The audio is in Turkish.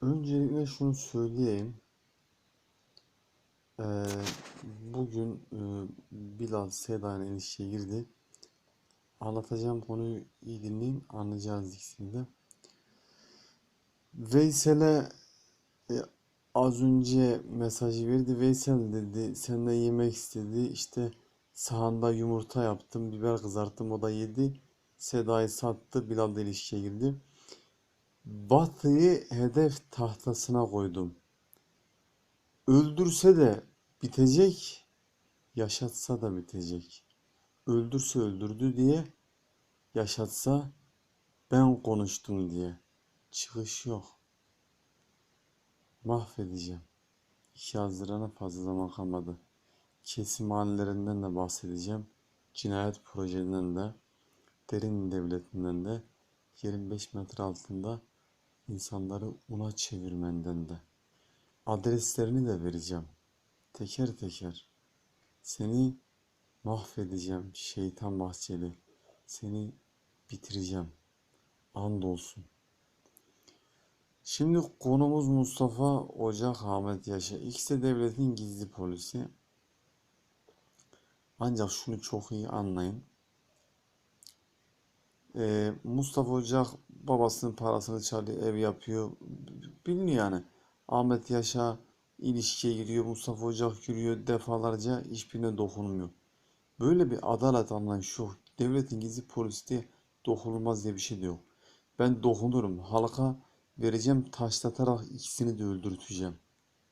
Öncelikle şunu söyleyeyim. Ee, bugün e, Bilal Seda'yla ilişkiye girdi. Anlatacağım konuyu iyi dinleyin, anlayacağınız ikisini de. Veysel'e e, az önce mesajı verdi. Veysel dedi, senden yemek istedi. İşte sahanda yumurta yaptım, biber kızarttım, o da yedi. Seda'yı sattı, Bilal da ilişkiye girdi. Batı'yı hedef tahtasına koydum. Öldürse de bitecek, yaşatsa da bitecek. Öldürse öldürdü diye, yaşatsa ben konuştum diye. Çıkış yok. Mahvedeceğim. 2 Haziran'a fazla zaman kalmadı. Kesim hallerinden de bahsedeceğim. Cinayet projelerinden de, derin devletinden de, 25 metre altında insanları una çevirmenden de. Adreslerini de vereceğim. Teker teker. Seni mahvedeceğim şeytan bahçeli. Seni bitireceğim. Andolsun. Şimdi konumuz Mustafa Ocak Ahmet Yaşar. İkisi de devletin gizli polisi. Ancak şunu çok iyi anlayın. Ee, Mustafa Ocak babasının parasını çalıyor, ev yapıyor. Biliniyor yani. Ahmet Yaşar ilişkiye giriyor, Mustafa Ocak giriyor defalarca hiçbirine dokunmuyor. Böyle bir adalet anlayışı yok. Devletin gizli polisi diye dokunulmaz diye bir şey de yok. Ben dokunurum. Halka vereceğim taşlatarak ikisini de öldürteceğim.